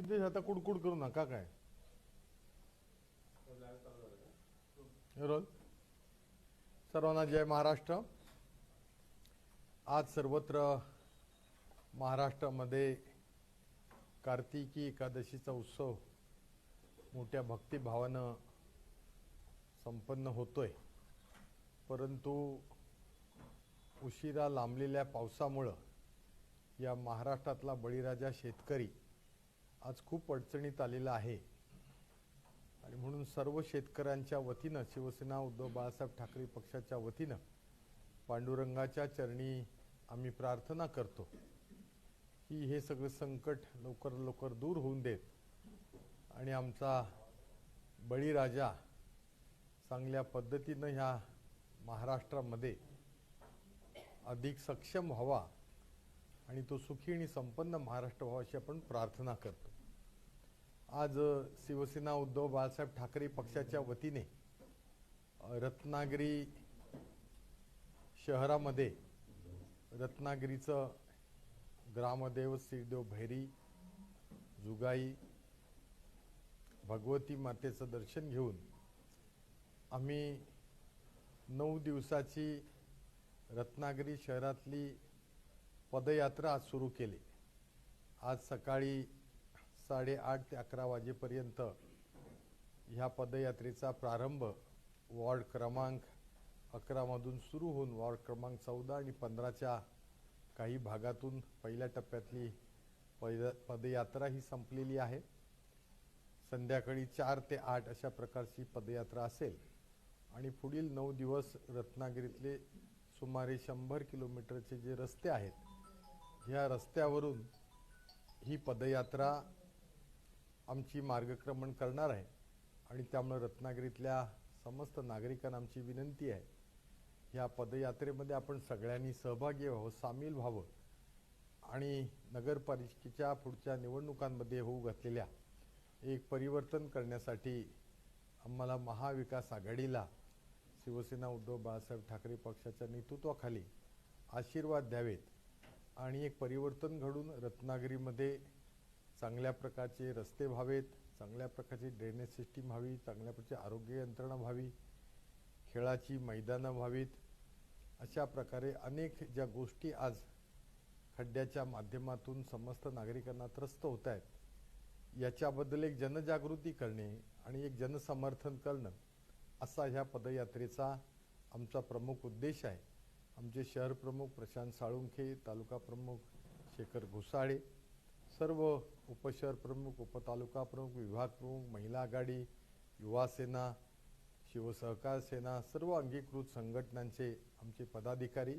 सिद्धेश आता कुडकुड करू नका काय. रोल. सर्वांना जय महाराष्ट्र. आज सर्वत्र महाराष्ट्रामध्ये कार्तिकी एकादशीचा उत्सव मोठ्या भक्तिभावानं संपन्न होतोय. परंतु उशिरा लांबलेल्या पावसामुळं या महाराष्ट्रातला बळीराजा शेतकरी आज खूप अडचणीत आलेला आहे. आणि म्हणून सर्व शेतकऱ्यांच्या वतीनं शिवसेना उद्धव बाळासाहेब ठाकरे पक्षाच्या वतीनं पांडुरंगाच्या चरणी आम्ही प्रार्थना करतो की हे सगळं संकट लवकर लवकर दूर होऊन देत आणि आमचा बळीराजा चांगल्या पद्धतीनं ह्या महाराष्ट्रामध्ये अधिक सक्षम व्हावा आणि तो सुखी आणि संपन्न महाराष्ट्र व्हावा अशी आपण प्रार्थना करतो. आज शिवसेना उद्धव बाळासाहेब ठाकरे पक्षाच्या वतीने रत्नागिरी शहरामध्ये रत्नागिरीचं ग्रामदेव श्रीदेव भैरी जुगाई भगवती मातेचं दर्शन घेऊन आम्ही नऊ दिवसाची रत्नागिरी शहरातली पदयात्रा आज सुरू केली. आज सकाळी साडेआठ ते अकरा वाजेपर्यंत ह्या पदयात्रेचा प्रारंभ वॉर्ड क्रमांक अकरामधून सुरू होऊन वॉर्ड क्रमांक चौदा आणि पंधराच्या काही भागातून पहिल्या टप्प्यातली पद पदयात्रा ही संपलेली आहे. संध्याकाळी चार ते आठ अशा प्रकारची पदयात्रा असेल. आणि पुढील नऊ दिवस रत्नागिरीतले सुमारे शंभर किलोमीटरचे जे रस्ते आहेत ह्या रस्त्यावरून ही पदयात्रा आमची मार्गक्रमण करणार आहे. आणि त्यामुळे रत्नागिरीतल्या समस्त नागरिकांना आमची विनंती आहे. ह्या पदयात्रेमध्ये आपण सगळ्यांनी सहभागी व्हावं सामील व्हावं. आणि नगरपालिकेच्या पुढच्या निवडणुकांमध्ये होऊ घातलेल्या एक परिवर्तन करण्यासाठी आम्हाला महाविकास आघाडीला शिवसेना उद्धव बाळासाहेब ठाकरे पक्षाच्या नेतृत्वाखाली आशीर्वाद द्यावेत. आणि एक परिवर्तन घडून रत्नागिरीमध्ये चांगल्या प्रकारचे रस्ते व्हावेत चांगल्या प्रकारची ड्रेनेज सिस्टीम व्हावी चांगल्या प्रकारची आरोग्य यंत्रणा व्हावी खेळाची मैदानं व्हावीत. अशा प्रकारे अनेक ज्या गोष्टी आज खड्ड्याच्या माध्यमातून समस्त नागरिकांना त्रस्त होत आहेत याच्याबद्दल एक जनजागृती करणे आणि एक जनसमर्थन करणं असा ह्या पदयात्रेचा आमचा प्रमुख उद्देश आहे. आमचे शहर प्रमुख प्रशांत साळुंखे तालुका प्रमुख शेखर घुसाळे सर्व उपशहर प्रमुख उपतालुका प्रमुख विभाग प्रमुख महिला आघाडी युवा सेना शिवसहकार सेना सर्व अंगीकृत संघटनांचे आमचे पदाधिकारी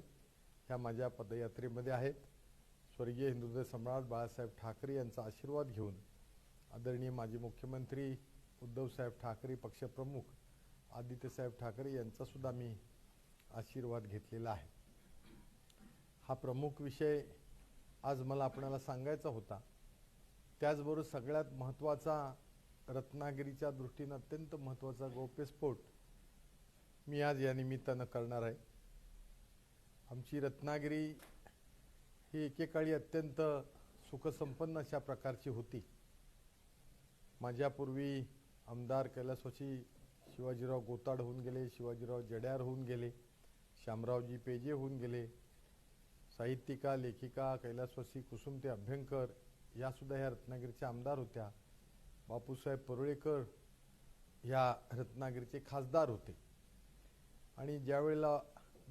ह्या माझ्या पदयात्रेमध्ये आहेत. स्वर्गीय हिंदुदय सम्राट बाळासाहेब ठाकरे यांचा आशीर्वाद घेऊन आदरणीय माजी मुख्यमंत्री उद्धवसाहेब ठाकरे पक्षप्रमुख आदित्यसाहेब ठाकरे यांचासुद्धा मी आशीर्वाद घेतलेला आहे. हा प्रमुख विषय आज मला आपणाला सांगायचा होता. त्याचबरोबर सगळ्यात महत्त्वाचा रत्नागिरीच्या दृष्टीनं अत्यंत महत्त्वाचा गौप्यस्फोट मी आज या निमित्तानं करणार आहे. आमची रत्नागिरी ही एकेकाळी अत्यंत सुखसंपन्न अशा प्रकारची होती. माझ्यापूर्वी आमदार कैलासवाशी शिवाजीराव गोताड होऊन गेले शिवाजीराव जड्यार होऊन गेले शामरावजी पेजे होऊन गेले साहित्यिका लेखिका कैलासवासी कुसुमते अभ्यंकर यासुद्धा ह्या रत्नागिरीच्या आमदार होत्या. बापूसाहेब परुळेकर ह्या रत्नागिरीचे खासदार होते. आणि ज्यावेळेला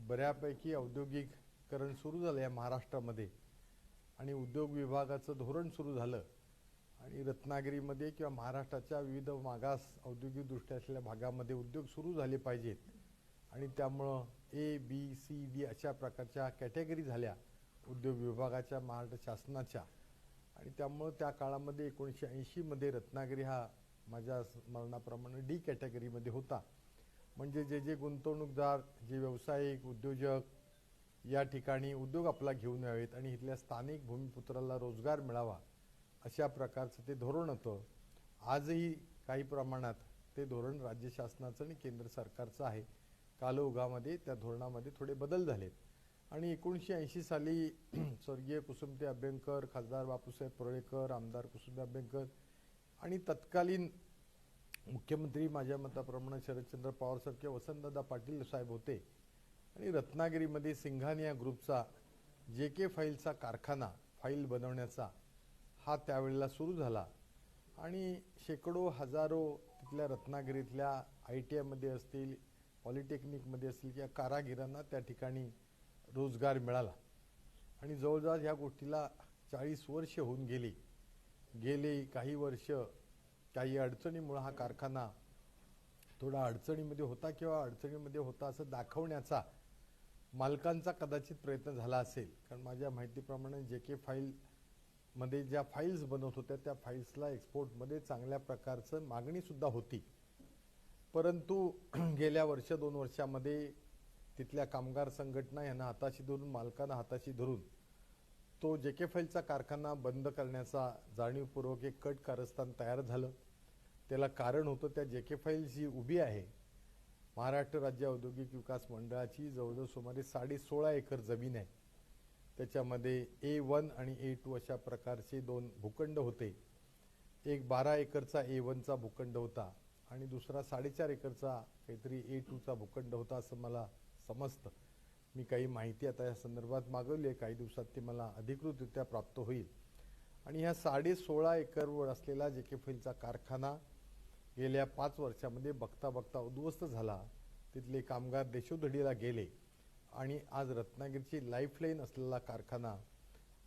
बऱ्यापैकी औद्योगिकरण सुरू झालं या महाराष्ट्रामध्ये आणि उद्योग विभागाचं धोरण सुरू झालं आणि रत्नागिरीमध्ये किंवा महाराष्ट्राच्या विविध मागास औद्योगिकदृष्ट्या असलेल्या भागामध्ये उद्योग सुरू झाले पाहिजेत आणि त्यामुळं ए बी सी डी अशा प्रकारच्या कॅटेगरी झाल्या उद्योग विभागाच्या महाराष्ट्र शासनाच्या. आणि त्यामुळं त्या काळामध्ये एकोणीसशे ऐंशीमध्ये रत्नागिरी हा माझ्या स्मरणाप्रमाणे डी कॅटेगरीमध्ये होता. म्हणजे जे जे गुंतवणूकदार जे व्यावसायिक उद्योजक या ठिकाणी उद्योग आपला घेऊन यावेत आणि इथल्या स्थानिक भूमिपुत्राला रोजगार मिळावा अशा प्रकारचं ते धोरण होतं. आजही काही प्रमाणात ते धोरण राज्य शासनाचं आणि केंद्र सरकारचं आहे. कालोगामध्ये त्या धोरणामध्ये थोडे बदल झालेत. आणि एकोणीसशे ऐंशी साली स्वर्गीय कुसुमते अभ्यंकर खासदार बापूसाहेब पुरळेकर आमदार कुसुमते अभ्यंकर आणि तत्कालीन मुख्यमंत्री माझ्या मताप्रमाणे शरदचंद्र पवारसारखे वसंतदादा पाटील साहेब होते. आणि रत्नागिरीमध्ये सिंघानिया ग्रुपचा जे के फाईलचा कारखाना फाईल बनवण्याचा हा त्यावेळेला सुरू झाला. आणि शेकडो हजारो तिथल्या रत्नागिरीतल्या आय टी आयमध्ये असतील पॉलिटेक्निकमध्ये असतील किंवा कारागिरांना त्या ठिकाणी रोजगार मिळाला. आणि जवळजवळ ह्या गोष्टीला चाळीस वर्ष होऊन गेली. गेले काही वर्ष काही अडचणीमुळं हा कारखाना थोडा अडचणीमध्ये होता किंवा अडचणीमध्ये होता असं दाखवण्याचा मालकांचा कदाचित प्रयत्न झाला असेल. कारण माझ्या माहितीप्रमाणे जे के फाईलमध्ये ज्या फाईल्स बनवत होत्या त्या फाईल्सला एक्सपोर्टमध्ये चांगल्या प्रकारचं मागणीसुद्धा होती. परंतु गेल्या वर्ष दोन वर्षामध्ये तिथल्या कामगार संघटना यांना हाताशी धरून मालकांना हाताशी धरून तो जे के फाईलचा कारखाना बंद करण्याचा जाणीवपूर्वक एक कट कारस्थान तयार झालं. त्याला कारण होतं त्या जे के फाईल जी उभी आहे महाराष्ट्र राज्य औद्योगिक विकास मंडळाची जवळजवळ सुमारे साडे सोळा एकर जमीन आहे. त्याच्यामध्ये ए वन आणि ए टू अशा प्रकारचे दोन भूखंड होते. एक बारा एकरचा ए वनचा भूखंड होता आणि दुसरा साडेचार एकरचा काहीतरी ए टूचा भूखंड होता असं मला समजतं. मी काही माहिती आता या संदर्भात मागवली आहे. काही दिवसात ती मला अधिकृतरित्या प्राप्त होईल. आणि ह्या साडे सोळा एकरवर असलेला जे के फीलचा कारखाना गेल्या पाच वर्षामध्ये बघता बघता उद्ध्वस्त झाला. तिथले कामगार देशोधडीला गेले. आणि आज रत्नागिरीची लाईफलाईन असलेला कारखाना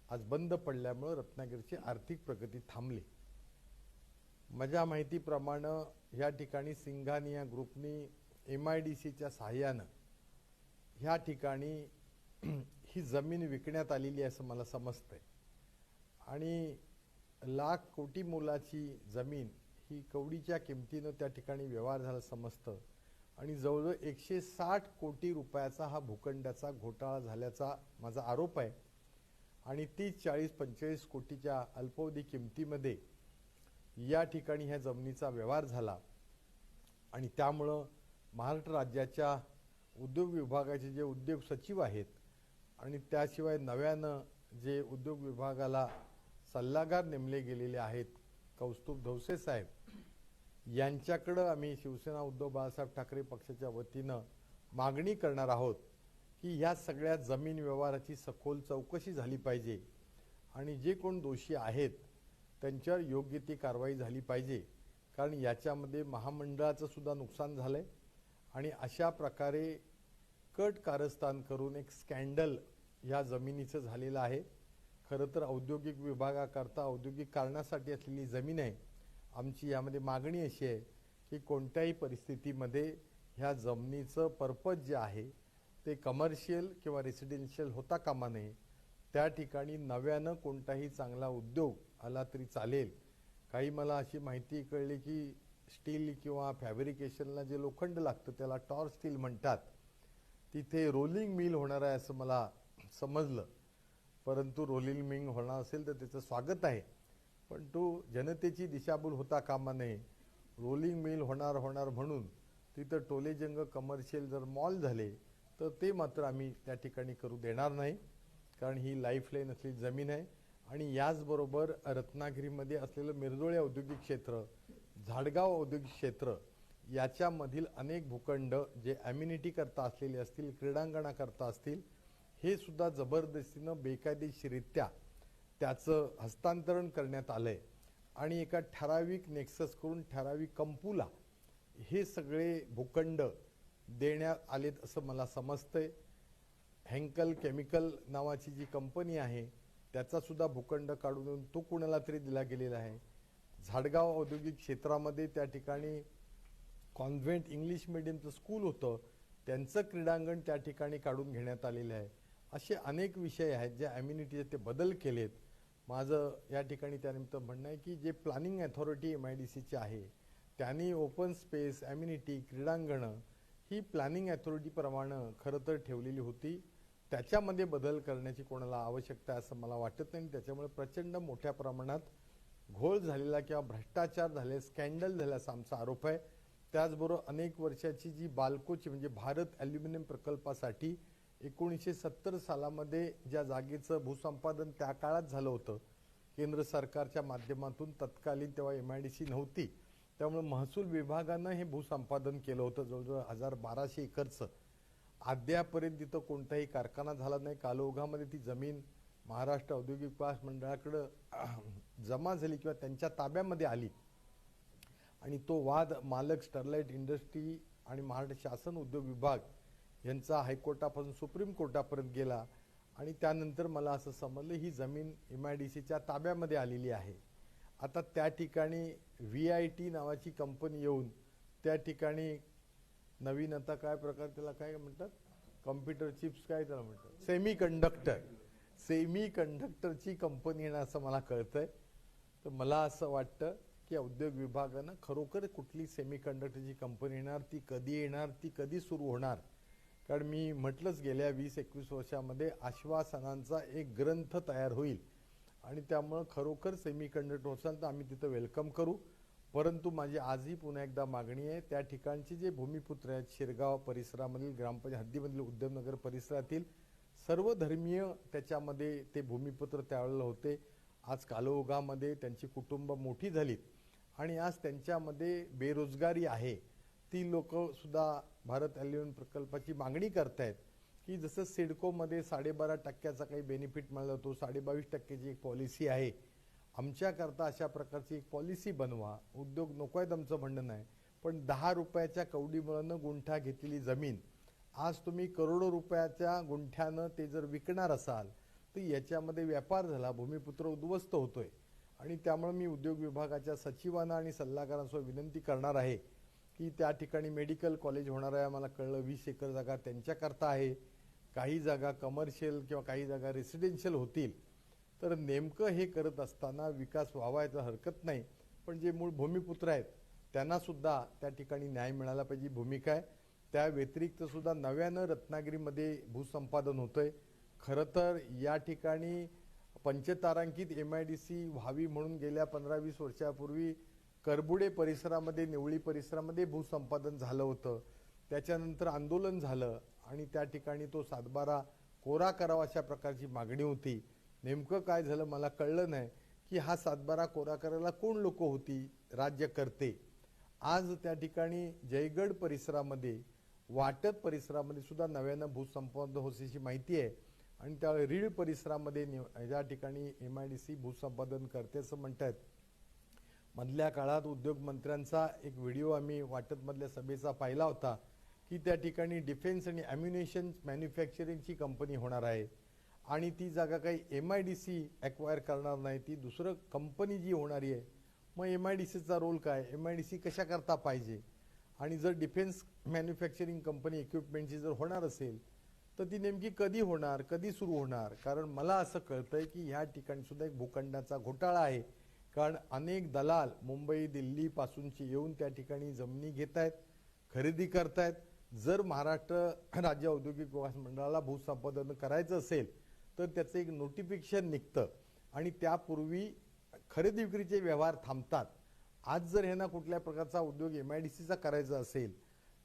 आज बंद पडल्यामुळं रत्नागिरीची आर्थिक प्रगती थांबली. माझ्या माहितीप्रमाणे या ठिकाणी सिंघानिया ग्रुपनी एम आय डी सीच्या सहाय्यानं ह्या ठिकाणी ही जमीन विकण्यात आलेली आहे असं मला समजतंय. आणि लाख कोटी मोलाची जमीन ही कवडीच्या किमतीनं त्या ठिकाणी व्यवहार झाला समजतं. आणि जवळजवळ एकशे साठ कोटी रुपयाचा हा भूखंडाचा घोटाळा झाल्याचा माझा आरोप आहे. आणि तीस चाळीस पंचेचाळीस कोटीच्या अल्पावधी किमतीमध्ये या ठिकाणी ह्या जमिनीचा व्यवहार झाला. आणि त्यामुळं महाराष्ट्र राज्याच्या उद्योग विभागाचे जे उद्योग सचिव आहेत आणि त्याशिवाय नव्यानं जे उद्योग विभागाला सल्लागार नेमले गेलेले आहेत कौस्तुभ धवसे साहेब यांच्याकडं आम्ही शिवसेना उद्धव बाळासाहेब ठाकरे पक्षाच्या वतीनं मागणी करणार आहोत की या सगळ्या जमीन व्यवहाराची सखोल चौकशी झाली पाहिजे आणि जे कोण दोषी आहेत त्यांच्यावर योग्य ती कारवाई झाली पाहिजे. कारण याच्यामध्ये महामंडळाचं सुद्धा नुकसान आहे आणि अशा प्रकारे कट कारस्थान करून एक स्कॅन्डल ह्या जमिनीचं झालेलं आहे. खरं तर औद्योगिक विभागाकरता औद्योगिक कारणासाठी असलेली जमीन आहे. आमची यामध्ये मागणी अशी आहे की कोणत्याही परिस्थितीमध्ये ह्या जमिनीचं पर्पज जे आहे ते कमर्शियल किंवा रेसिडेन्शियल होता कामा नये. त्या ठिकाणी नव्यानं कोणताही चांगला उद्योग आला तरी चालेल. काही मला अशी माहिती कळली की स्टील किंवा फॅब्रिकेशनला जे लोखंड लागतं त्याला टॉर स्टील म्हणतात तिथे रोलिंग मिल होणार आहे असं मला समजलं. परंतु रोलिंग मिल होणार असेल तर त्याचं स्वागत आहे. पण तो जनतेची दिशाभूल होता कामा नये. रोलिंग मिल होणार होणार म्हणून तिथं टोलेजंग कमर्शियल जर मॉल झाले तर ते मात्र आम्ही त्या ठिकाणी करू देणार नाही. कारण ही लाईफलाईन असलेली जमीन आहे. आणि याचबरोबर रत्नागिरीमध्ये असलेलं मिरजोळे औद्योगिक क्षेत्र झाडगाव औद्योगिक क्षेत्र याच्यामधील अनेक भूखंड जे ॲम्युनिटी करता असलेले असतील क्रीडांगणाकरता असतील हे सुद्धा जबरदस्तीनं बेकायदेशीरित्या त्याचं हस्तांतरण करण्यात आलं आहे आणि एका ठराविक नेक्सस करून ठराविक कंपूला हे सगळे भूखंड देण्यात आलेत असं मला समजतंय. हँकल केमिकल नावाची जी कंपनी आहे त्याचासुद्धा भूखंड काढून तो कुणाला तरी दिला गेलेला आहे. झाडगाव औद्योगिक क्षेत्रामध्ये त्या ठिकाणी कॉन्व्हेंट इंग्लिश मिडियमचं स्कूल होतं. त्यांचं क्रीडांगण त्या ठिकाणी काढून घेण्यात आलेलं आहे. असे अनेक विषय आहेत ज्या ॲम्युनिटीचे ते बदल केलेत. माझं या ठिकाणी त्यानिमित्त म्हणणं आहे की जे planning authority M I D सीची आहे त्यांनी ओपन स्पेस ॲम्युनिटी क्रीडांगणं ही प्लॅनिंग अथॉरिटीप्रमाणे खरं तर ठेवलेली होती. त्याच्यामध्ये बदल करण्याची कोणाला आवश्यकता असं मला वाटत नाही त्याच्यामुळे प्रचंड मोठ्या प्रमाणात घोळ झालेला किंवा भ्रष्टाचार झाले स्कॅन्डल झाल्याचा आमचा आरोप आहे. त्याचबरोबर अनेक वर्षाची जी बालकोची म्हणजे भारत ॲल्युमिनियम प्रकल्पासाठी एकोणीसशे सत्तर सालामध्ये ज्या जागेचं भूसंपादन त्या काळात झालं होतं केंद्र सरकारच्या माध्यमातून तत्कालीन तेव्हा एम आय डी सी नव्हती. त्यामुळे महसूल विभागानं हे भूसंपादन केलं होतं जवळजवळ हजार बाराशे एकरचं. अद्यापर्यंत तिथं कोणताही कारखाना झाला नाही. कालोघामध्ये ती जमीन महाराष्ट्र औद्योगिक विकास मंडळाकडं जमा झाली किंवा त्यांच्या ताब्यामध्ये आली. आणि तो वाद मालक स्टरलाइट इंडस्ट्री आणि महाराष्ट्र शासन उद्योग विभाग यांचा हायकोर्टापासून सुप्रीम कोर्टापर्यंत गेला आणि त्यानंतर मला असं समजलं ही जमीन एम आय डी सीच्या ताब्यामध्ये आलेली आहे. आता त्या ठिकाणी व्ही आय टी नावाची कंपनी येऊन त्या ठिकाणी नवीन आता काय प्रकार त्याला काय म्हणतात? कम्प्युटर चिप्स काय त्याला म्हणतात? सेमी कंडक्टर सेमी कंडक्टरची कंपनी येणं असं मला कळतंय. तर मला असं वाटतं की उद्योग विभागानं खरोखर कुठली सेमी कंडक्टरची कंपनी येणार ती कधी येणार ती कधी सुरू होणार? कारण मी म्हटलंच गेल्या वीस एकवीस वर्षामध्ये आश्वासनांचा एक ग्रंथ तयार होईल. आणि त्यामुळं खरोखर सेमी कंडक्टर असाल तर आम्ही तिथं वेलकम करू. परंतु माझी आजही पुन्हा एकदा मागणी आहे त्या ठिकाणचे जे भूमिपुत्र आहेत शिरगाव परिसरामधील ग्रामपंचायत हद्दीमधील उद्यमनगर परिसरातील सर्व धर्मीय त्याच्यामध्ये ते भूमिपुत्र त्यावेळेला होते. आज कालोगामध्ये त्यांची कुटुंब मोठी झालीत. आणि आज त्यांच्यामध्ये बेरोजगारी आहे. ती लोकंसुद्धा भारत ॲल्युमिनियम प्रकल्पाची मागणी करतायत की जसं सिडकोमध्ये साडेबारा टक्क्याचा काही बेनिफिट मिळाला होतो साडेबावीस टक्क्याची एक पॉलिसी आहे. आमच्याकरता अशा प्रकारची एक पॉलिसी बनवा. उद्योग नको आहेत आमचं म्हणणं नाही. पण दहा रुपयाच्या कवडीमुळं गुंठा घेतलेली जमीन आज तुम्ही करोडो रुपयाच्या गुंठ्यानं ते जर विकणार असाल तर याच्यामध्ये व्यापार झाला भूमिपुत्र उद्ध्वस्त होतोय. आणि त्यामुळे मी उद्योग विभागाच्या सचिवांना आणि सल्लागारांसोबत विनंती करणार आहे की त्या ठिकाणी मेडिकल कॉलेज होणार आहे. मला कळलं वीस एकर जागा त्यांच्याकरता आहे. काही जागा कमर्शियल किंवा काही जागा रेसिडेन्शियल होतील. तर नेमकं हे करत असताना विकास व्हावा याचा हरकत नाही. पण जे मूळ भूमिपुत्र आहेत त्यांनासुद्धा त्या ठिकाणी न्याय मिळाला पाहिजे. भूमिका आहे. त्या व्यतिरिक्त सुद्धा नव्यानं रत्नागिरीमध्ये भूसंपादन होतंय. खरं तर या ठिकाणी पंचतारांकित एम आय डी सी व्हावी म्हणून गेल्या पंधरा वीस वर्षापूर्वी करबुडे परिसरामध्ये निवळी परिसरामध्ये भूसंपादन झालं होतं. त्याच्यानंतर आंदोलन झालं आणि त्या ठिकाणी तो सातबारा कोरा करावा अशा प्रकारची मागणी होती. नेमकं काय झालं मला कळलं नाही की हा सातबारा कोरा करायला कोण लोक होती? राज्यकर्ते. आज त्या ठिकाणी जयगड परिसरामध्ये वाटत परिसरामध्ये सुद्धा नव्यानं भूसंपादन होशीची माहिती आहे. आणि त्या रीड परिसरामध्ये या ज्या ठिकाणी एम आय डी सी भूसंपादन करते असं म्हणतात. मधल्या काळात उद्योग मंत्र्यांचा एक व्हिडिओ आम्ही वाटतमधल्या सभेचा पाहिला होता की त्या ठिकाणी डिफेन्स आणि ॲम्युनेशन मॅन्युफॅक्चरिंगची कंपनी होणार आहे. आणि ती जागा काही M I D C acquire करणार नाही ती दुसरं कंपनी जी होणारी आहे मग एम आय डी सीचा रोल काय? एम आय डी सी कशा करता पाहिजे? आणि जर डिफेन्स मॅन्युफॅक्चरिंग कंपनी इक्विपमेंटची जर होणार असेल तर ती नेमकी कधी होणार कधी सुरू होणार? कारण मला असं कळतंय की ह्या ठिकाणी सुद्धा एक भूखंडाचा घोटाळा आहे. कारण अनेक दलाल मुंबई दिल्लीपासूनची येऊन त्या ठिकाणी जमिनी घेत आहेत खरेदी करतायत. जर महाराष्ट्र राज्य औद्योगिक विकास मंडळाला भूसंपादन करायचं असेल तर त्याचं एक नोटिफिकेशन निघतं. आणि त्यापूर्वी खरेदी विक्रीचे व्यवहार थांबतात. आज जर ह्यांना कुठल्या प्रकारचा उद्योग एम आय डी सीचा करायचा असेल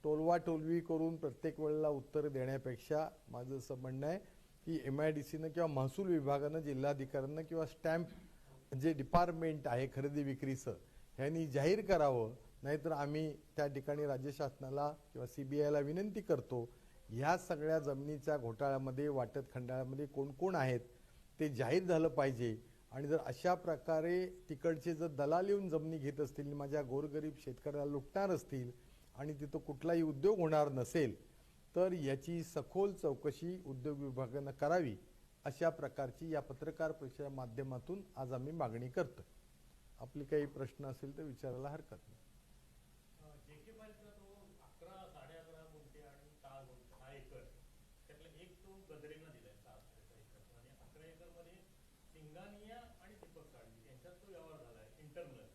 टोलवा टोलवी करून प्रत्येक वेळेला उत्तर देण्यापेक्षा माझं असं म्हणणं आहे की एम आय डी सीनं किंवा महसूल विभागानं जिल्हाधिकाऱ्यांना किंवा स्टॅम्प जे डिपार्टमेंट आहे खरेदी विक्रीचं ह्यांनी जाहीर करावं. नाहीतर आम्ही त्या ठिकाणी राज्य शासनाला किंवा सी बी आयला विनंती करतो ह्या सगळ्या जमिनीच्या घोटाळ्यामध्ये वाटत खंडाळ्यामध्ये कोण कोण आहेत ते जाहीर झालं पाहिजे. आणि जर अशा प्रकारे तिकडचे जर दलाल येऊन जमिनी घेत असतील माझ्या गोरगरीब शेतकऱ्याला लुटणार असतील आणि तिथं कुठलाही उद्योग होणार नसेल तर याची सखोल चौकशी उद्योग विभागानं करावी अशा प्रकारची या पत्रकार परिषदेच्या माध्यमातून आज आम्ही मागणी करतो आपले काही प्रश्न असेल तर विचारायला हरकत नाही जेके पार्कला तो अकरा साडे अकरा गुंठे आणि सहा गुंठे सहा एकर त्यातला एक तो गदरेला दिलाय सहा साडेसहा एकर आणि अकरा एकरमध्ये सिंगानिया आणि दीपक साळवी यांच्यात तो व्यवहार झालाय इंटरनल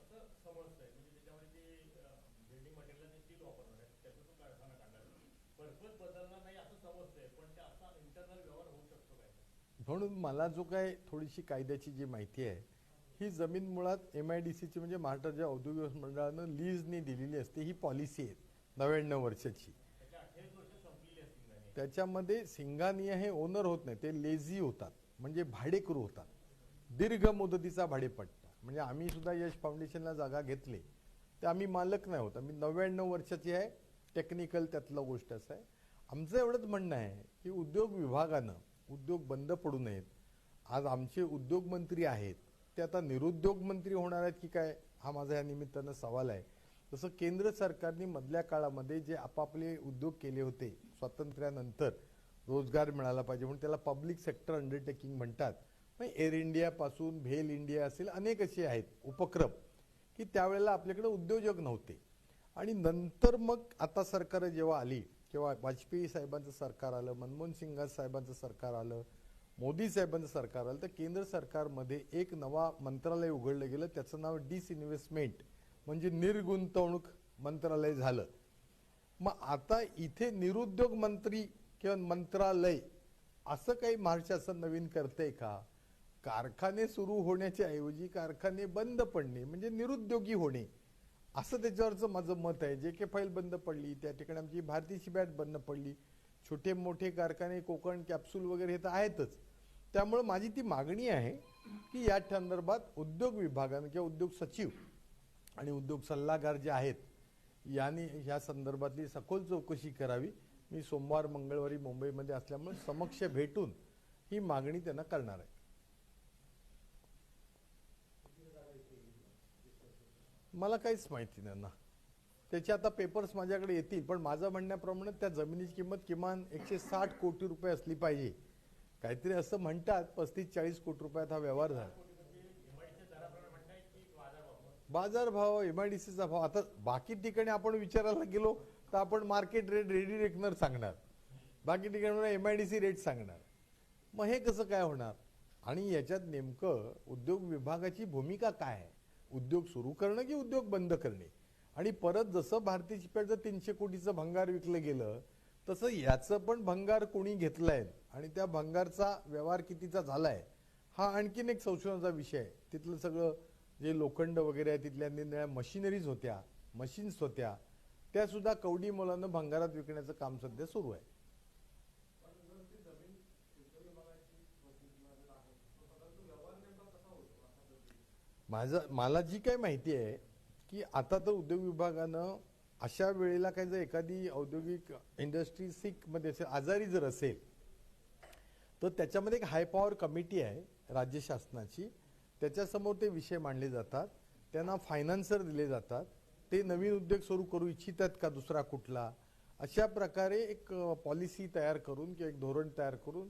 असं समजतंय म्हणजे त्याच्यामध्ये ते बिल्डिंग मटेरियल ते स्टील वापरणार आहे त्याचा तो कारखाना काढणार पर्पज बदलणार नाही असं समजतंय पण ते असा इंटरनल व्यवहार होऊ शकतो काय? म्हणून मला जो काय थोडीशी कायद्याची जी माहिती आहे ही जमीन मुळात एम आय डी सीची म्हणजे महाराष्ट्राच्या औद्योगिक मंडळानं लीजने दिलेली असते ही पॉलिसी आहे नव्याण्णव वर्षाची. त्याच्यामध्ये सिंगानिया हे ओनर होत नाही ते लेझी होतात म्हणजे भाडेकरू होतात. दीर्घ मुदतीचा भाडेपट्टा. म्हणजे आम्ही सुद्धा यश फाउंडेशनला जागा घेतली तर आम्ही मालक नाही होत आम्ही नव्याण्णव वर्षाची आहे टेक्निकल त्यातलं गोष्ट असं आहे. आमचं एवढंच म्हणणं आहे की उद्योग विभागानं उद्योग बंद पडू नयेत. आज आमचे उद्योगमंत्री आहेत ते आता निरुद्योग मंत्री होणार आहेत की काय? हा माझा या निमित्तानं सवाल आहे. तसं केंद्र सरकारने मधल्या काळामध्ये जे आपापले उद्योग केले होते स्वातंत्र्यानंतर रोजगार मिळाला पाहिजे म्हणून त्याला पब्लिक सेक्टर अंडरटेकिंग म्हणतात. मग एअर इंडियापासून भेल इंडिया असेल अनेक असे आहेत उपक्रम की त्यावेळेला आपल्याकडे उद्योजक नव्हते. आणि नंतर मग आता सरकार जेव्हा आली किंवा वाजपेयी साहेबांचं सरकार आलं मनमोहन सिंग साहेबांचं सरकार आलं मोदी साहेबांचं सरकार आलं तर केंद्र सरकारमध्ये एक नवा मंत्रालय उघडलं गेलं त्याचं नाव डिसइन्व्हेस्टमेंट म्हणजे निर्गुंतवणूक मंत्रालय झालं. मग आता इथे निरुद्योग मंत्री किंवा मंत्रालय असं काही महाराष्ट्र नवीन करतंय का? कारखाने सुरू होण्याच्या ऐवजी कारखाने बंद पडणे म्हणजे निरुद्योगी होणे. असं त्याच्यावरचं माझं मत आहे. जे के फाईल बंद पडली त्या ठिकाणी आमची भारतीची बॅट बंद पडली. छोटे मोठे कारखाने कोकण कॅप्सूल वगैरे हे तर आहेतच. त्यामुळं माझी ती मागणी आहे की या संदर्भात उद्योग विभागानं किंवा उद्योग सचिव आणि उद्योग सल्लागार जे आहेत यांनी ह्या संदर्भातली सखोल चौकशी करावी. मी सोमवार मंगळवारी मुंबईमध्ये असल्यामुळे समक्ष भेटून ही मागणी त्यांना करणार आहे. मला काहीच माहिती नाही ना. त्याचे आता पेपर्स माझ्याकडे येतील पण माझं म्हणण्याप्रमाणे त्या जमिनीची किंमत किमान एकशे साठ कोटी रुपये असली पाहिजे. काहीतरी असं म्हणतात पस्तीस चाळीस कोटी रुपयात हा व्यवहार झाला. बाजारभाव एमआयडीसीचा भाव. आता बाकी ठिकाणी आपण विचारायला गेलो तर आपण मार्केट रेट रेडी रेकनर सांगणार. बाकी ठिकाणी एमआयडीसी रेट सांगणार. मग हे कसं काय होणार? आणि याच्यात नेमकं उद्योग विभागाची भूमिका काय आहे? उद्योग सुरू करणं की उद्योग बंद करणे? आणि परत जसं भारतीय चिप्याचं तीनशे कोटीचं भंगार विकलं गेलं तसं याचं पण भंगार कोणी घेतलंय आणि त्या भंगारचा व्यवहार कितीचा झालाय हा आणखीन एक संशोधनाचा विषय आहे. तिथलं सगळं जे लोखंड वगैरे आहे तिथल्या निरनिळ्या मशिनरीज होत्या मशीन्स होत्या त्यासुद्धा कवडी मुलांना भंगारात विकण्याचं काम सध्या सुरू आहे. माझं मला जी काही माहिती आहे की आता तर उद्योग विभागानं अशा वेळेला काही जर एखादी औद्योगिक इंडस्ट्री सिकमध्ये असेल आजारी जर असेल तर त्याच्यामध्ये एक हाय पॉवर कमिटी आहे राज्य शासनाची. त्याच्यासमोर ते विषय मांडले जातात त्यांना फायनान्सर दिले जातात ते नवीन उद्योग सुरू करू इच्छितात का दुसरा कुठला? अशा प्रकारे एक पॉलिसी तयार करून किंवा एक धोरण तयार करून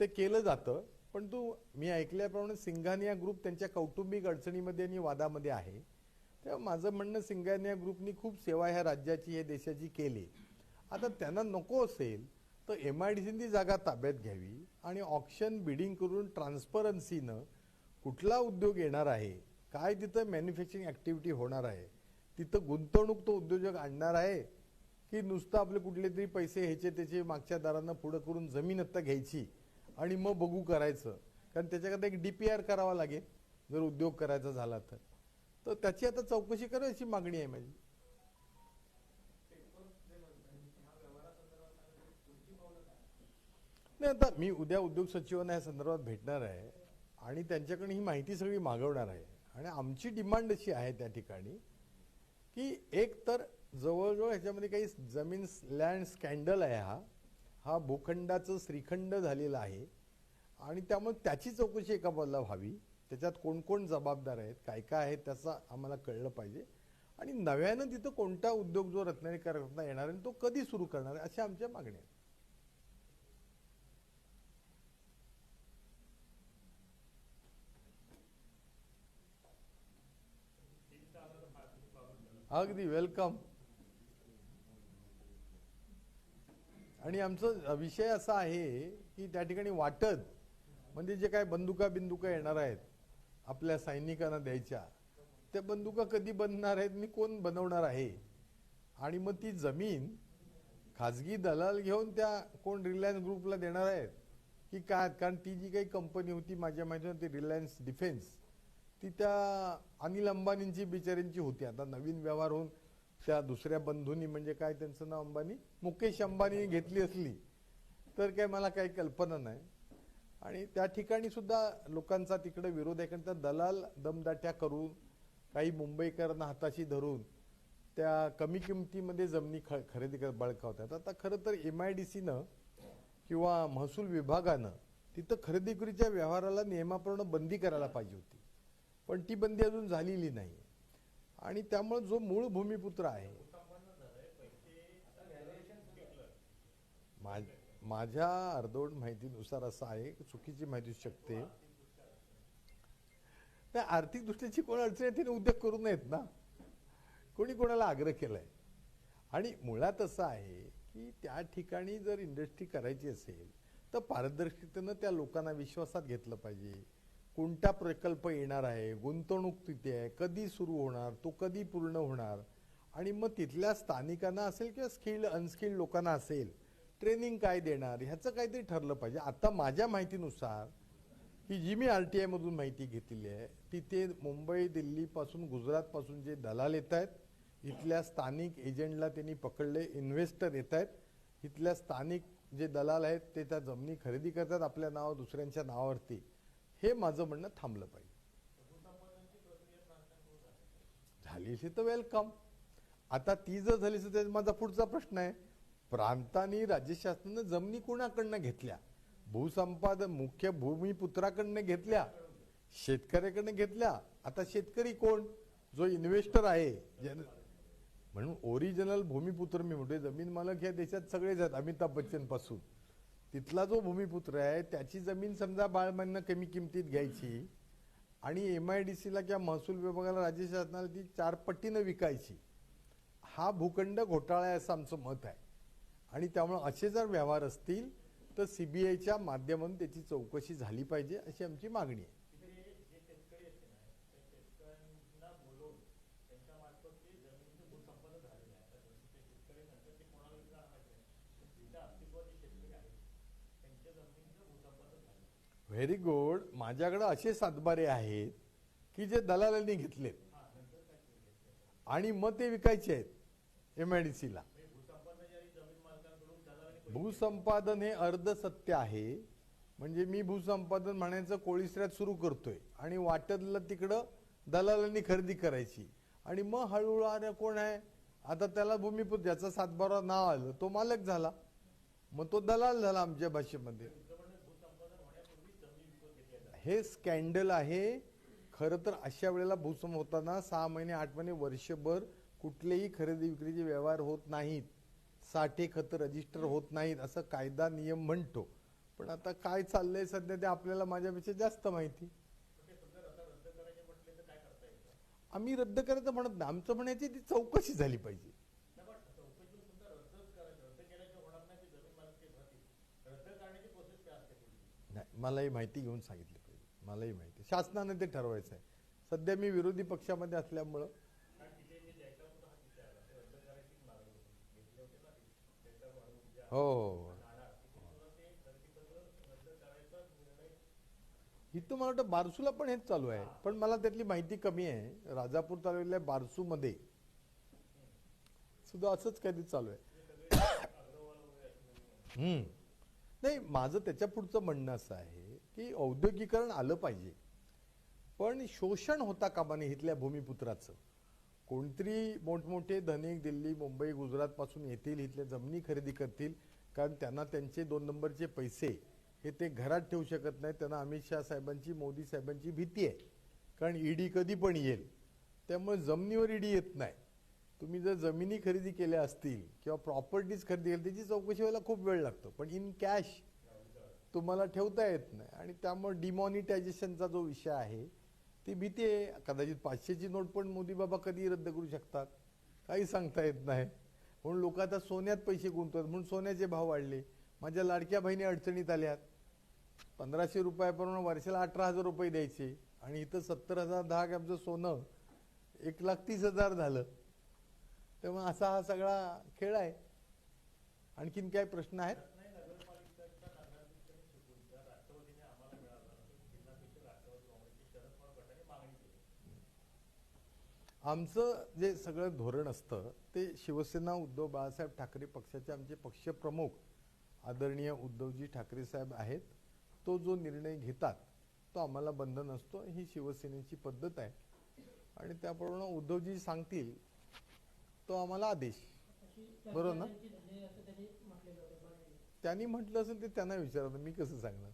ते केलं जातं. पण तू मी ऐकल्याप्रमाणे सिंघानिया ग्रुप त्यांच्या कौटुंबिक अडचणीमध्ये आणि वादामध्ये आहे. तेव्हा माझं म्हणणं सिंघानिया ग्रुपनी खूप सेवा ह्या राज्याची हे देशाची केली. आता त्यांना नको असेल तर एम आय डी सीनी जागा ताब्यात घ्यावी आणि ऑप्शन बिडिंग करून ट्रान्सपरन्सीनं कुठला उद्योग येणार आहे काय तिथं मॅन्युफॅक्चरिंग ॲक्टिव्हिटी होणार आहे तिथं गुंतवणूक तो उद्योजक आणणार आहे की नुसतं आपले कुठले तरी पैसे ह्याचे त्याचे मागच्या दारांना पुढं करून जमीन आत्ता घ्यायची. आणि मग बघू करायचं. कारण त्याच्याकरता एक डी पी आर करावा लागेल. जर उद्योग करायचा झाला तर. तर त्याची आता चौकशी करायची मागणी आहे माझी. नाही आता मी उद्या उद्योग सचिवांना या संदर्भात भेटणार आहे. आणि त्यांच्याकडून ही माहिती सगळी मागवणार आहे. आणि आमची डिमांड अशी आहे त्या ठिकाणी की एक तर जवळजवळ ह्याच्यामध्ये काही जमीन लँड स्कॅन्डल आहे हा. हा भूखंडाचं श्रीखंड झालेला आहे. आणि त्यामुळे त्याची चौकशी एका बाजूला व्हावी. त्याच्यात कोण कोण जबाबदार आहेत काय काय आहे त्याचा आम्हाला कळलं पाहिजे. आणि नव्यानं तिथं कोणता उद्योग जो रत्नागिरी करता येणार आहे तो कधी सुरू करणार आहे अशा आमच्या मागण्या आहेत. अगदी वेलकम आणि आमचं विषय असा आहे की त्या ठिकाणी वाटत म्हणजे जे काय बंदुका बिंदुका येणार आहेत आपल्या सैनिकांना द्यायच्या त्या बंदुका कधी बनणार आहेत मी कोण बनवणार आहे? आणि मग ती जमीन खाजगी दलाल घेऊन त्या कोण रिलायन्स ग्रुपला देणार आहेत? की काय? कारण ती जी काही कंपनी होती माझ्या माहितीनं ती रिलायन्स डिफेन्स ती त्या अनिल अंबानींची बिचाऱ्यांची होती. आता नवीन व्यवहार होऊन त्या दुसऱ्या बंधूंनी म्हणजे काय त्यांचं नाव अंबानी? मुकेश अंबानी घेतली असली. तर काय मला काही कल्पना नाही. आणि त्या ठिकाणी सुद्धा लोकांचा तिकडे विरोध आहे. कारण त्या दलाल दमदाट्या करून काही मुंबईकरांना हाताशी धरून त्या कमी किमतीमध्ये जमिनी ख खरेदी कर बळकावतात. आता खरं तर एम आय डी सीनं किंवा महसूल विभागानं तिथं खरेदी विक्रीच्या व्यवहाराला नियमाप्रमाणे बंदी करायला पाहिजे होती. पण ती बंदी अजून झालेली नाही. आणि त्यामुळे जो मूळ भूमिपुत्र आहे. मा- माझ्या अर्धवट माहितीनुसार असं आहे की चुकीची माहिती शकते. त्या आर्थिक दृष्टीची कोण अडचण आहे तिने उद्योग करू नयेत ना. कोणी कोणाला आग्रह केलाय? आणि मुळात असं आहे की त्या ठिकाणी जर इंडस्ट्री करायची असेल तर पारदर्शकतेनं त्या लोकांना विश्वासात घेतलं पाहिजे. कोणता प्रकल्प येणार आहे गुंतवणूक तिथे आहे कधी सुरू होणार तो कधी पूर्ण होणार? आणि मग तिथल्या स्थानिकांना असेल किंवा स्किल्ड अनस्किल्ड लोकांना असेल ट्रेनिंग काय देणार? ह्याचं काहीतरी ठरलं पाहिजे. आता माझ्या माहितीनुसार की जी मी आर टी आयमधून माहिती घेतलेली आहे तिथे मुंबई दिल्लीपासून गुजरातपासून जे दलाल येत आहेत इथल्या स्थानिक एजंटला त्यांनी पकडले इन्व्हेस्टर येत आहेत. इथल्या स्थानिक जे दलाल आहेत ते त्या जमिनी खरेदी करतात आपल्या नाव दुसऱ्यांच्या नावावरती. हे माझं म्हणणं थांबलं पाहिजे. झाली असेल तर वेलकम आता ती जर झाली असेल तर माझा पुढचा प्रश्न आहे. प्रांतांनी राज्य शासनानं जमिनी कोणाकडनं घेतल्या? भूसंपादन मुख्य भूमिपुत्राकडनं घेतल्या? शेतकऱ्याकडनं घेतल्या? आता शेतकरी कोण? जो इन्व्हेस्टर आहे. जन म्हणून ओरिजिनल भूमिपुत्र मी म्हणतोय जमीन मालक या देशात सगळेच आहेत अमिताभ बच्चनपासून तिथला जो भूमिपुत्र आहे त्याची जमीन समजा बाळमान्य कमी किमतीत घ्यायची आणि एम आय डी सीला किंवा महसूल विभागाला राज्य शासनाला ती चार पट्टीनं विकायची हा भूखंड घोटाळा आहे असं आमचं मत आहे. आणि त्यामुळे असे जर व्यवहार असतील तर सीबीआयच्या माध्यमातून त्याची चौकशी झाली पाहिजे अशी आमची मागणी आहे तिथे जे शेतकरी असते ना त्या शेतकऱ्यांना बोलवून त्यांच्या मार्फत ते जमिनीचं भूसंपादन झालेलं आहे आता जसं ते शेतकरी नंतर ते कोणाला विकणार माहिती नाही पण तिथे अस्तित्वात जे शेतकरी आहेत त्यांच्या जमिनीचं भूसंपादन झालं व्हेरी गुड माझ्याकडे असे सातबारे आहेत की जे दलालांनी घेतलेत आणि मग ते विकायचे आहेत एम आय डी सीला भूसंपादन भूसंपादन हे अर्ध सत्य आहे. म्हणजे मी भूसंपादन म्हणायचं कोळीसऱ्यात सुरू करतोय. आणि वाटतलं तिकडं दलालांनी खरेदी करायची. आणि मग हळूहळू अरे कोण आहे? आता त्याला भूमिपूत ज्याचा सातबारा नाव आलं तो मालक झाला. मग तो दलाल झाला आमच्या भाषेमध्ये. हे स्कॅन्डल आहे. खरं तर अशा वेळेला भूसम होताना सहा महिने आठ महिने वर्षभर कुठलेही खरेदी विक्रीचे व्यवहार होत नाहीत. साठे खतं रजिस्टर होत नाहीत असं कायदा नियम म्हणतो. पण आता काय चाललंय सध्या ते आपल्याला माझ्यापेक्षा जास्त माहिती. आम्ही रद्द करायचं म्हणत नाही. आमचं म्हणायची ती चौकशी झाली पाहिजे. नाही मलाही माहिती घेऊन सांगितली. मलाही माहिती शासनाने ते ठरवायचं आहे सध्या मी विरोधी पक्षामध्ये असल्यामुळं हो, हो हो. इथं मला वाटतं बारसूला पण हेच चालू आहे. पण मला त्यातली माहिती कमी आहे. राजापूर तालुक्यातल्या बारसूमध्ये सुद्धा असंच काहीतरी चालू आहे. हम्म. नाही माझं त्याच्या पुढचं म्हणणं असं आहे. की औद्योगिकरण आलं पाहिजे. पण शोषण होता कामा नये इथल्या भूमिपुत्राचं. कोणतरी मोठमोठे धनिक दिल्ली मुंबई गुजरातपासून येतील इथल्या जमिनी खरेदी करतील कारण त्यांना त्यांचे दोन नंबरचे पैसे हे ते घरात ठेवू शकत नाही त्यांना अमित शहा साहेबांची मोदी साहेबांची भीती आहे. कारण ईडी कधी पण येईल. त्यामुळे जमिनीवर ईडी येत नाही. तुम्ही जर जमिनी खरेदी केल्या असतील किंवा प्रॉपर्टीज खरेदी केली त्याची चौकशी व्हायला खूप वेळ लागतो. पण इन कॅश तुम्हाला ठेवता येत नाही. आणि त्यामुळे डिमॉनिटायझेशनचा जो विषय आहे ती भीती आहे. कदाचित पाचशेची नोट पण मोदी बाबा कधी रद्द करू शकतात. काही सांगता येत नाही. म्हणून लोक आता सोन्यात पैसे गुंतवतात. म्हणून सोन्याचे भाव वाढले. माझ्या लाडक्या बहिणी अडचणीत आल्यात. पंधराशे रुपयाप्रमाणे वर्षाला अठरा हजार रुपये द्यायचे. आणि इथं सत्तर हजार दहा ग्रॅमचं सोनं एक लाख तीस हजार झालं. तेव्हा असा हा सगळा खेळ आहे. आणखीन काय प्रश्न आहेत नाही नगरपालिकेचा नगराध्यक्षांनी सुटून त्या राष्ट्रवादीने आम्हाला मिळाला नसेल जिल्हा परिषद राष्ट्रवादी काँग्रेसचे शरद पवार गटाने मागणी केली आमचं जे सगळं धोरण असतं ते शिवसेना उद्धव बाळासाहेब ठाकरे पक्षाचे आमचे पक्षप्रमुख आदरणीय उद्धवजी ठाकरे साहेब आहेत. तो जो निर्णय घेतात तो आम्हाला बंधन असतो. ही शिवसेनेची पद्धत आहे. आणि त्याप्रमाणे उद्धवजी सांगतील तो आम्हाला आदेश. बरोबर ना? त्यांनी म्हटलं असेल ते त्यांना विचारलं मी कसं सांगणार?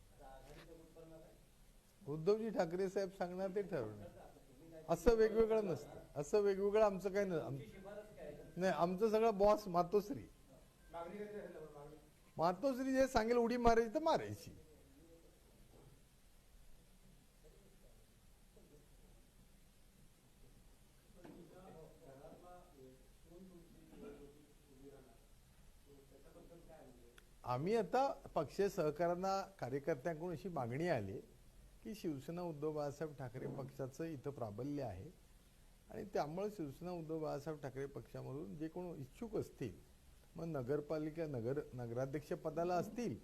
उद्धवजी ठाकरे साहेब सांगणार ते ठरवणार. असं वेगवेगळं नसतं. असं वेगवेगळं आमचं काही नाही. आमचं सगळं बॉस मातोश्री. मातोश्री जे सांगेल उडी मारायची तर मारायची. आम्ही आता पक्षीय सहकारांना कार्यकर्त्यांकडून अशी मागणी आली की शिवसेना उद्धव बाळासाहेब ठाकरे पक्षाचं इथं प्राबल्य आहे. आणि त्यामुळे शिवसेना उद्धव बाळासाहेब ठाकरे पक्षामधून जे कोण इच्छुक असतील मग नगरपालिका नगर नगराध्यक्ष पदाला असतील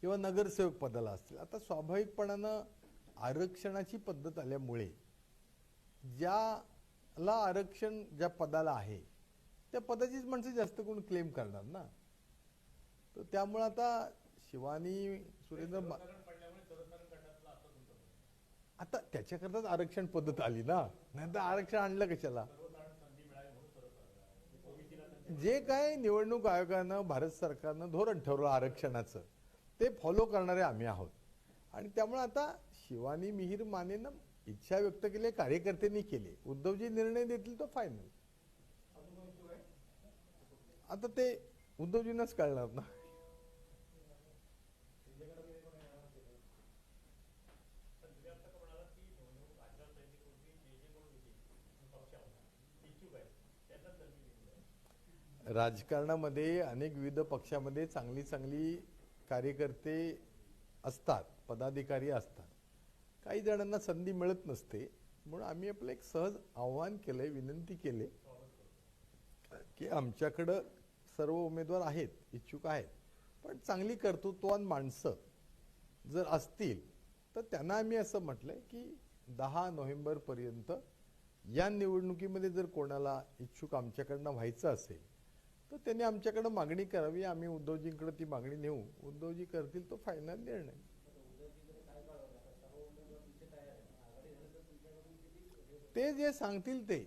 किंवा नगरसेवक पदाला असतील. आता स्वाभाविकपणानं आरक्षणाची पद्धत आल्यामुळे ज्याला आरक्षण ज्या पदाला आहे त्या पदाचीच माणसं जास्त करून क्लेम करणार ना? तर त्यामुळे आता शिवानी सुरेंद्र मा- सर्वसाधारण पडल्यामुळे सर्वसाधारण गटातला असं तुमचं म्हणणं. आता त्याच्याकरताच आरक्षण पद्धत आली ना. नाही तर आरक्षण आणलं कशाला? जे काय निवडणूक आयोगानं भारत सरकारनं धोरण ठरवलं आरक्षणाचं ते फॉलो करणारे आम्ही आहोत. आणि त्यामुळे आता शिवानी मिहीर मानेनं इच्छा व्यक्त केली कार्यकर्त्यांनी केली. उद्धवजी निर्णय देतील तो फायनल आता ते उद्धवजींनाच कळणार ना तर तुम्ही आता का म्हणालात की निवडणूक आचारसंहितेपूर्वी जे जे कोण येतील पक्षामध्ये इच्छुक आहेत त्यांना संधी दिली जाईल राजकारणामध्ये अनेक विविध पक्षामध्ये चांगली चांगली कार्यकर्ते असतात पदाधिकारी असतात. काही जणांना संधी मिळत नसते म्हणून आम्ही आपलं एक सहज आव्हान केलंय विनंती केले की आमच्याकडं सर्व उमेदवार आहेत इच्छुक आहेत पण चांगली कर्तृत्ववान माणसं जर असतील तर त्यांना आम्ही असं म्हटलंय की दहा नोव्हेंबरपर्यंत या निवडणुकीमध्ये जर कोणाला इच्छुक आमच्याकडनं व्हायचं असेल तर त्यांनी आमच्याकडे मागणी करावी आम्ही उद्धवजींकडे ती मागणी नेऊ. उद्धवजी करतील तो फायनल निर्णय. ते जे सांगतील ते.